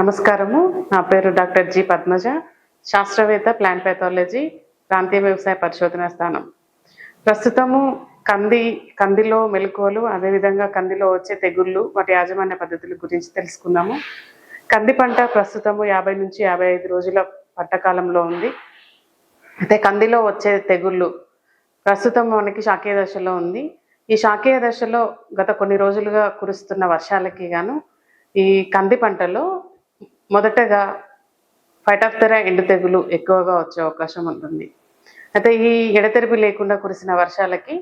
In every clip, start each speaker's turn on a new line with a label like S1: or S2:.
S1: నమస్కారము. నా పేరు డాక్టర్ జి పద్మజ శాస్త్రవేత్త ప్లాంట్ పెథాలజీ ప్రాంతీయ వ్యవసాయ పరిశోధన స్థానం. ప్రస్తుతము కంది కందిలో మెలకువలు అదేవిధంగా కందిలో వచ్చే తెగుళ్ళు వాటి యాజమాన్య పద్ధతుల గురించి తెలుసుకుందాము. కంది పంట ప్రస్తుతము యాభై నుంచి యాభై ఐదు రోజుల పంట కాలంలో ఉంది. అయితే కందిలో వచ్చే తెగుళ్ళు ప్రస్తుతం మనకి శాకీయ దశలో ఉంది. ఈ శాకీయ దశలో గత కొన్ని రోజులుగా కురుస్తున్న వర్షాలకి గాను ఈ కంది పంటలో మొదటగా ఫైటాఫ్తెరా ఎండు తెగులు ఎక్కువగా వచ్చే అవకాశం ఉంటుంది. అయితే ఈ ఎడతెరిపి లేకుండా కురిసిన వర్షాలకి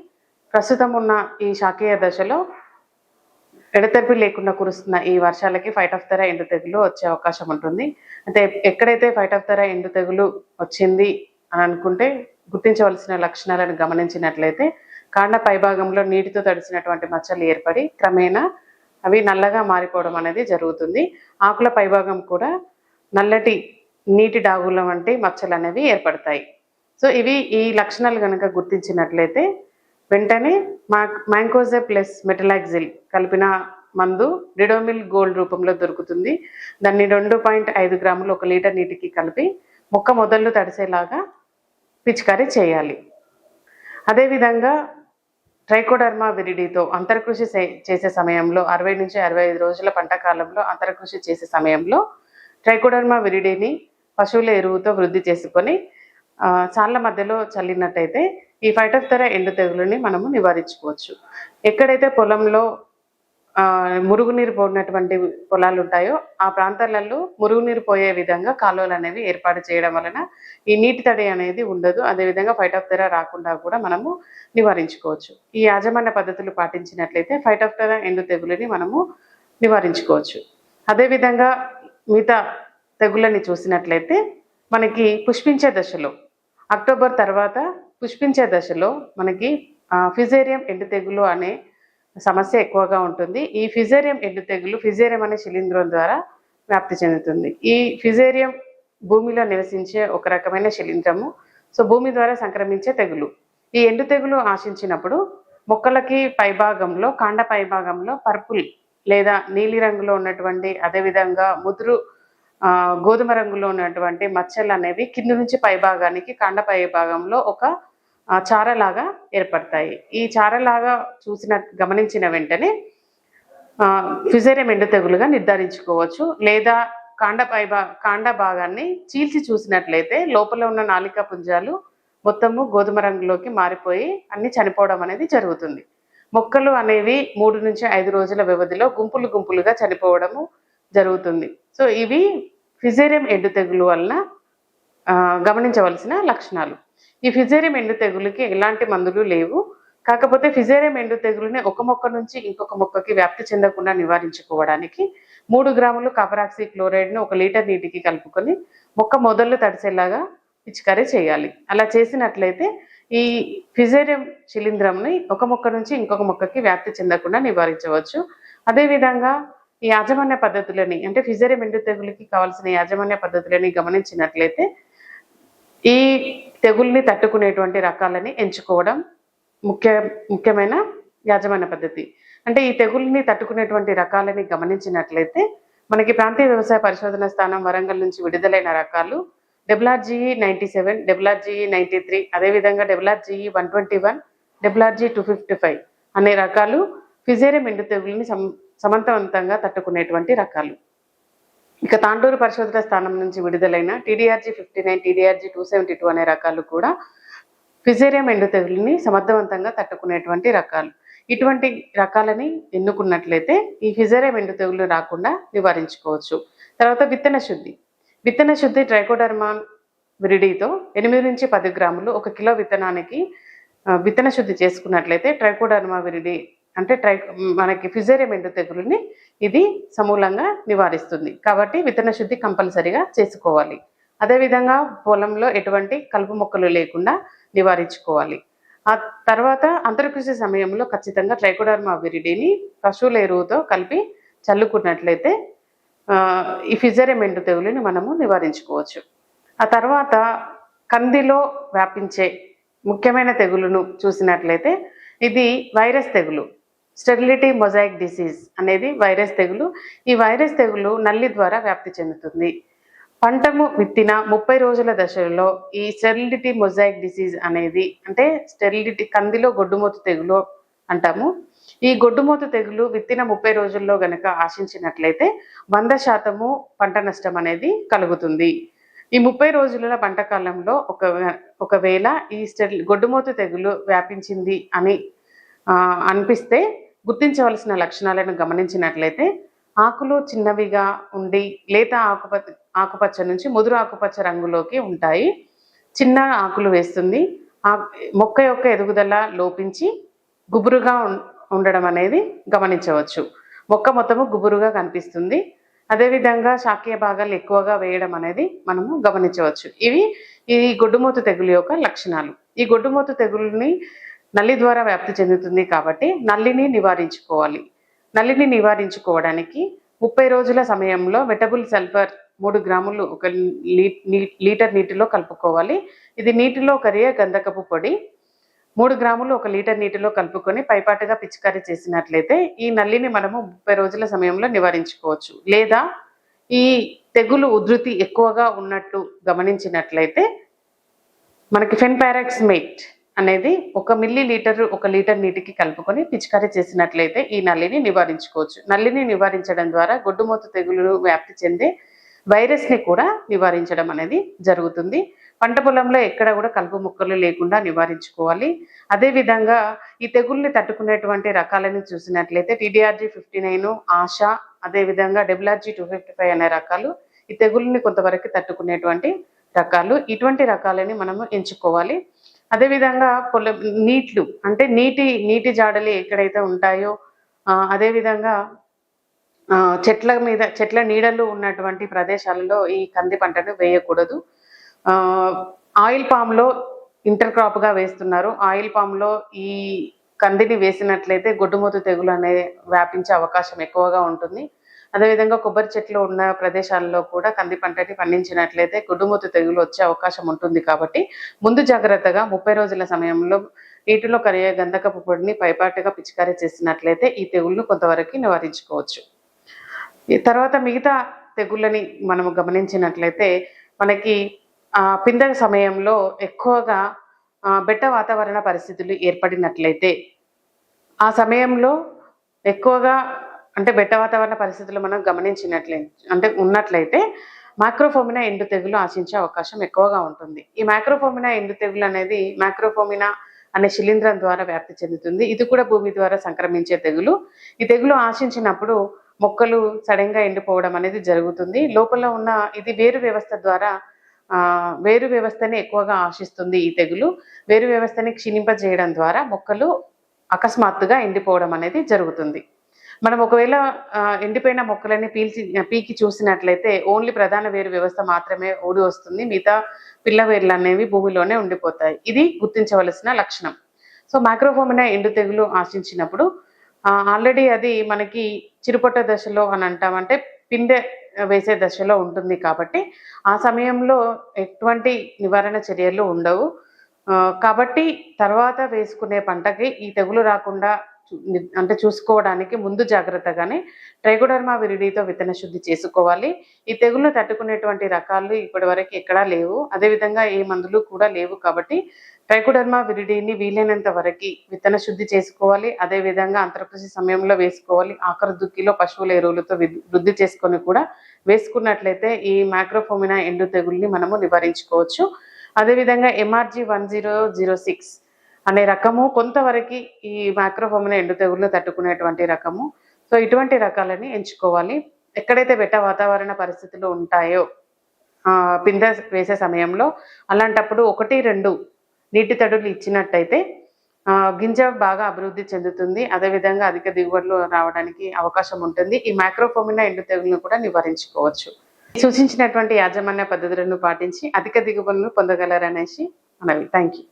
S1: ప్రస్తుతం ఉన్న ఈ శాకీయ దశలో ఎడతెరిపి లేకుండా కురుస్తున్న ఈ వర్షాలకి ఫైట్ ఆఫ్ తెర ఎండు తెగులు వచ్చే అవకాశం ఉంటుంది. అంటే ఎక్కడైతే ఫైట్ ఆఫ్ తెర ఎండు తెగులు వచ్చింది అని అనుకుంటే గుర్తించవలసిన లక్షణాలను గమనించినట్లయితే కాండ పైభాగంలో నీటితో తడిసినటువంటి మచ్చలు ఏర్పడి క్రమేణా అవి నల్లగా మారిపోవడం అనేది జరుగుతుంది. ఆకుల పైభాగం కూడా నల్లటి నీటి డాగుల వంటి మచ్చలు అనేవి ఏర్పడతాయి. సో ఇవి ఈ లక్షణాలు కనుక గుర్తించినట్లయితే వెంటనే మా మ్యాంకోజే ప్లస్ మెటలాక్జిల్ కలిపిన మందు డిడోమిల్ గోల్డ్ రూపంలో దొరుకుతుంది. దాన్ని రెండు పాయింట్ ఐదు గ్రాములు ఒక లీటర్ నీటికి కలిపి మొక్క మొదళ్ళు తడిసేలాగా పిచికారీ చేయాలి. అదేవిధంగా ట్రైకోడర్మా విరిడితో అంతర్కృషి చేసే సమయంలో అరవై నుంచి అరవై ఐదు రోజుల పంట కాలంలో అంతర్కృషి చేసే సమయంలో ట్రైకోడర్మా విరిడిని పశువుల ఎరువుతో వృద్ధి చేసుకొని చాళ్ళ మధ్యలో చల్లినట్టయితే ఈ ఫైటోఫ్తెరా ఎండు తెగులుని మనము నివారించుకోవచ్చు. ఎక్కడైతే పొలంలో మురుగునీరు పోయినటువంటి పొలాలు ఉంటాయో ఆ ప్రాంతాలలో మురుగునీరు పోయే విధంగా కాలువలు అనేవి ఏర్పాటు చేయడం వలన ఈ నీటి తడి అనేది ఉండదు. అదేవిధంగా ఫైటాఫ్తెరా రాకుండా కూడా మనము నివారించుకోవచ్చు. ఈ యాజమాన్య పద్ధతులు పాటించినట్లయితే ఫైటాఫ్తెరా ఎండు తెగులుని మనము నివారించుకోవచ్చు. అదేవిధంగా మిగతా తెగుళ్ళని చూసినట్లయితే మనకి పుష్పించే దశలో అక్టోబర్ తర్వాత పుష్పించే దశలో మనకి ఫిజేరియం ఎండు తెగులు అనే సమస్య ఎక్కువగా ఉంటుంది. ఈ ఫిజేరియం ఎండు తెగులు ఫిజేరియం అనే శిలీంధ్రం ద్వారా వ్యాప్తి చెందుతుంది. ఈ ఫిజేరియం భూమిలో నివసించే ఒక రకమైన శిలీంధ్రము సో భూమి ద్వారా సంక్రమించే తెగులు. ఈ ఎండు తెగులు ఆశించినప్పుడు మొక్కలకి పైభాగంలో కాండ పైభాగంలో పర్పుల్ లేదా నీలి రంగులో ఉన్నటువంటి అదేవిధంగా ముదురు గోధుమ రంగులో ఉన్నటువంటి మచ్చలు అనేవి కింది నుంచి పై భాగానికి కాండ పై భాగంలో ఒక చారలాగా ఏర్పడతాయి. ఈ చారలాగా చూసిన గమనించిన వెంటనే ఫిజేరియం ఎండు తెగులుగా నిర్ధారించుకోవచ్చు. లేదా కాండ పై భా కాండ భాగాన్ని చీల్చి చూసినట్లయితే లోపల ఉన్న నాలిక పుంజాలు మొత్తము గోధుమ రంగులోకి మారిపోయి అన్ని చనిపోవడం అనేది జరుగుతుంది. మొక్కలు అనేవి మూడు నుంచి ఐదు రోజుల వ్యవధిలో గుంపులు గుంపులుగా చనిపోవడము జరుగుతుంది. సో ఇవి ఫిజేరియం ఎండు తెగులు వలన గమనించవలసిన లక్షణాలు. ఈ ఫిజేరియం ఎండు తెగులుకి ఎలాంటి మందులు లేవు. కాకపోతే ఫిజేరియం ఎండు తెగులుని ఒక మొక్క నుంచి ఇంకొక మొక్కకి వ్యాప్తి చెందకుండా నివారించుకోవడానికి మూడు గ్రాములు కాపరాక్సీ క్లోరైడ్ను ఒక లీటర్ నీటికి కలుపుకొని మొక్క మొదళ్ళు తడిసేలాగా పిచికారీ చేయాలి. అలా చేసినట్లయితే ఈ ఫిజేరియం శిలీంధ్రంని ఒక మొక్క నుంచి ఇంకొక మొక్కకి వ్యాప్తి చెందకుండా నివారించవచ్చు. అదేవిధంగా ఈ యాజమాన్య పద్ధతులని అంటే ఫిజేరియం ఎండు తెగులకి కావాల్సిన యాజమాన్య పద్ధతులని గమనించినట్లయితే ఈ తెగుల్ని తట్టుకునేటువంటి రకాలని ఎంచుకోవడం ముఖ్య ముఖ్యమైన యాజమాన్య పద్ధతి. అంటే ఈ తెగుల్ని తట్టుకునేటువంటి రకాలని గమనించినట్లయితే మనకి ప్రాంతీయ వ్యవసాయ పరిశోధన స్థానం వరంగల్ నుంచి విడుదలైన రకాలు డెబ్లార్జీఈ నైంటీ సెవెన్ డెబ్లార్జీఈ నైంటీ త్రీ అదేవిధంగా డెబ్లార్జీఈ వన్ ట్వంటీ వన్ డెబ్లార్జీ టూ ఫిఫ్టీ ఫైవ్ అనే రకాలు ఫిజేరియం ఎండు తెగుల్ని సమ సమర్థవంతంగా తట్టుకునేటువంటి రకాలు. ఇక తాండూరు పరిశోధన స్థానం నుంచి విడుదలైన TDRG fifty nine TDRG two seventy two అనే రకాలు కూడా ఫిజేరియం ఎండు తెగులుని సమర్థవంతంగా తట్టుకునేటువంటి రకాలు. ఇటువంటి రకాలని ఎన్నుకున్నట్లయితే ఈ ఫిజేరియం ఎండు తెగులు రాకుండా నివారించుకోవచ్చు. తర్వాత విత్తన శుద్ధి. విత్తన శుద్ధి ట్రైకోడర్మాన్ విరిడితో ఎనిమిది నుంచి పది గ్రాములు ఒక కిలో విత్తనానికి విత్తన శుద్ధి చేసుకున్నట్లయితే ట్రైకోడర్మా విరిడి అంటే ట్రై మనకి ఫిజేరియం ఎండు తెగులుని ఇది సమూలంగా నివారిస్తుంది. కాబట్టి విత్తన శుద్ధి కంపల్సరిగా చేసుకోవాలి. అదేవిధంగా పొలంలో ఎటువంటి కలుపు మొక్కలు లేకుండా నివారించుకోవాలి. ఆ తర్వాత అంతర్కృషి సమయంలో ఖచ్చితంగా ట్రైకోడర్మా విరిడిని పశువుల ఎరువుతో కలిపి చల్లుకున్నట్లయితే ఈ ఫిజేరియం తెగులుని మనము నివారించుకోవచ్చు. ఆ తర్వాత కందిలో వ్యాపించే ముఖ్యమైన తెగులును చూసినట్లయితే ఇది వైరస్ తెగులు. స్టెరిలిటీ మొజాయిక్ డిసీజ్ అనేది వైరస్ తెగులు. ఈ వైరస్ తెగులు నల్లి ద్వారా వ్యాప్తి చెందుతుంది. పంటము విత్తిన ముప్పై రోజుల దశలో ఈ స్టెరిలిటీ మొజాయిక్ డిసీజ్ అనేది అంటే స్టెరిలిటీ కందిలో గొడ్డుమూత తెగులు అంటాము. ఈ గొడ్డుమూత తెగులు విత్తిన ముప్పై రోజుల్లో గనక ఆశించినట్లయితే వంద శాతము పంట నష్టం అనేది కలుగుతుంది. ఈ ముప్పై రోజుల పంట కాలంలో ఒక ఒకవేళ ఈ స్టెరి గొడ్డుమూత తెగులు వ్యాపించింది అని అనిపిస్తే గుర్తించవలసిన లక్షణాలను గమనించినట్లయితే ఆకులు చిన్నవిగా ఉండి లేత ఆకుపచ్చ ఆకుపచ్చ నుంచి ముదురు ఆకుపచ్చ రంగులోకి ఉంటాయి. చిన్న ఆకులు వేస్తుంది. ఆ మొక్క యొక్క ఎదుగుదల లోపించి గుబురుగా ఉండడం అనేది గమనించవచ్చు. మొక్క మొత్తము గుబురుగా కనిపిస్తుంది. అదేవిధంగా శాఖీయ భాగాలు ఎక్కువగా వేయడం అనేది మనము గమనించవచ్చు. ఇవి ఈ గొడ్డుమూత తెగులు యొక్క లక్షణాలు. ఈ గొడ్డుమూత తెగులుని నల్లి ద్వారా వ్యాప్తి చెందుతుంది కాబట్టి నల్లిని నివారించుకోవాలి. నల్లిని నివారించుకోవడానికి ముప్పై రోజుల సమయంలో వెటబుల్ సల్ఫర్ మూడు గ్రాములు ఒక లీ- నీ- లీటర్ నీటిలో కలుపుకోవాలి. ఇది నీటిలో కరిగే గంధకపు పొడి మూడు గ్రాములు ఒక లీటర్ నీటిలో కలుపుకొని పైపాటుగా పిచికారీ చేసినట్లయితే ఈ నల్లిని మనము ముప్పై రోజుల సమయంలో నివారించుకోవచ్చు. లేదా ఈ తెగులు ఉధృతి ఎక్కువగా ఉన్నట్టు గమనించినట్లయితే మనకి ఫెన్పారాక్స్ మేట్ అనేది ఒక మిల్లీ లీటర్ ఒక లీటర్ నీటికి కలుపుకొని పిచికారీ చేసినట్లయితే ఈ నల్లిని నివారించుకోవచ్చు. నల్లిని నివారించడం ద్వారా గొడ్డుమూత తెగులు వ్యాప్తి చెందే వైరస్ని కూడా నివారించడం అనేది జరుగుతుంది. పంట పొలంలో ఎక్కడ కూడా కలుపు మొక్కలు లేకుండా నివారించుకోవాలి. అదేవిధంగా ఈ తెగుల్ని తట్టుకునేటువంటి రకాలను చూసినట్లయితే టీడీఆర్జీ ఫిఫ్టీ నైన్ ఆశ అదే విధంగా డబ్ల్యూఆర్జీ టూ ఫిఫ్టీ ఫైవ్ అనే రకాలు ఈ తెగుల్ని కొంతవరకు తట్టుకునేటువంటి రకాలు. ఇటువంటి రకాలని మనము ఎంచుకోవాలి. అదేవిధంగా పొలం నీట్లు అంటే నీటి నీటి జాడలు ఎక్కడైతే ఉంటాయో అదేవిధంగా చెట్ల మీద చెట్ల నీడలు ఉన్నటువంటి ప్రదేశాలలో ఈ కంది పంటను వేయకూడదు. ఆయిల్ పామ్లో ఇంటర్ క్రాప్గా వేస్తున్నారు. ఆయిల్ పామ్లో ఈ కందిని వేసినట్లయితే గొడ్డుమూత తెగులు అనేది వ్యాపించే అవకాశం ఎక్కువగా ఉంటుంది. అదేవిధంగా కొబ్బరి చెట్లు ఉన్న ప్రదేశాల్లో కూడా కంది పంటని పండించినట్లయితే గుడ్డుమూతి తెగులు వచ్చే అవకాశం ఉంటుంది కాబట్టి ముందు జాగ్రత్తగా ముప్పై రోజుల సమయంలో నీటిలో కరిగే గంధకపు పొడిని పైపాటుగా పిచికారీ చేసినట్లయితే ఈ తెగుళ్ళను కొంతవరకు నివారించుకోవచ్చు. ఈ తర్వాత మిగతా తెగుళ్ళని మనం గమనించినట్లయితే మనకి ఆ సమయంలో ఎక్కువగా బెట్ట వాతావరణ పరిస్థితులు ఏర్పడినట్లయితే ఆ సమయంలో ఎక్కువగా అంటే బెట్ట వాతావరణ పరిస్థితులు మనం గమనించినట్లయితే అంటే ఉన్నట్లయితే మైక్రోఫోమినా ఎండు తెగులు ఆశించే అవకాశం ఎక్కువగా ఉంటుంది. ఈ మైక్రోఫోమినా ఎండు తెగులు అనేది మైక్రోఫోమినా అనే శిలీంధ్రం ద్వారా వ్యాప్తి చెందుతుంది. ఇది కూడా భూమి ద్వారా సంక్రమించే తెగులు. ఈ తెగులు ఆశించినప్పుడు మొక్కలు సడన్గా ఎండిపోవడం అనేది జరుగుతుంది. లోపల ఉన్న ఇది వేరు వ్యవస్థ ద్వారా వేరు వ్యవస్థని ఎక్కువగా ఆశిస్తుంది ఈ తెగులు. వేరు వ్యవస్థని క్షీణింపజేయడం ద్వారా మొక్కలు అకస్మాత్తుగా ఎండిపోవడం అనేది జరుగుతుంది. మనం ఒకవేళ ఎండిపోయిన మొక్కలని పీల్చి పీకి చూసినట్లయితే ఓన్లీ ప్రధాన వేరు వ్యవస్థ మాత్రమే ఊడి వస్తుంది. మిగతా పిల్ల వేర్లు అనేవి భూమిలోనే ఉండిపోతాయి. ఇది గుర్తించవలసిన లక్షణం. సో మైక్రోఫోమినా ఎండు తెగులు ఆశించినప్పుడు ఆల్రెడీ అది మనకి చిరుపట్ట దశలో అని అంటామంటే పిందె వేసే దశలో ఉంటుంది కాబట్టి ఆ సమయంలో ఎటువంటి నివారణ చర్యలు ఉండవు. కాబట్టి తర్వాత వేసుకునే పంటకి ఈ తెగులు రాకుండా అంటే చూసుకోవడానికి ముందు జాగ్రత్తగానే ట్రైకోడర్మా విరిడితో విత్తన శుద్ధి చేసుకోవాలి. ఈ తెగులు తట్టుకునేటువంటి రకాలు ఇప్పటి వరకు ఎక్కడా లేవు. అదేవిధంగా ఏ మందులు కూడా లేవు కాబట్టి ట్రైకోడర్మా విరిడిని వీలైనంత వరకు విత్తన శుద్ధి చేసుకోవాలి. అదేవిధంగా అంతర్కృషి సమయంలో వేసుకోవాలి. ఆఖరి దుక్కిలో పశువుల ఎరువులతో వృద్ధి చేసుకొని కూడా వేసుకున్నట్లయితే ఈ మ్యాక్రోఫోమినా ఎండు తెగుల్ని మనము నివారించుకోవచ్చు. అదేవిధంగా MRG one zero zero six అనే రకము కొంతవరకు ఈ మైక్రోఫోమినా ఎండు తెగుళ్ళు తట్టుకునేటువంటి రకము. సో ఇటువంటి రకాలని ఎంచుకోవాలి. ఎక్కడైతే బెట్ట వాతావరణ పరిస్థితులు ఉంటాయో పింద వేసే సమయంలో అలాంటప్పుడు ఒకటి రెండు నీటి తడులు ఇచ్చినట్టయితే గింజ బాగా అభివృద్ధి చెందుతుంది. అదేవిధంగా అధిక దిగుబడులు రావడానికి అవకాశం ఉంటుంది. ఈ మైక్రోఫోమినా ఎండు తెగులను కూడా నివారించుకోవచ్చు. సూచించినటువంటి యాజమాన్య పద్ధతులను పాటించి అధిక దిగుబడులను పొందగలరనేసి మనవి. Thank you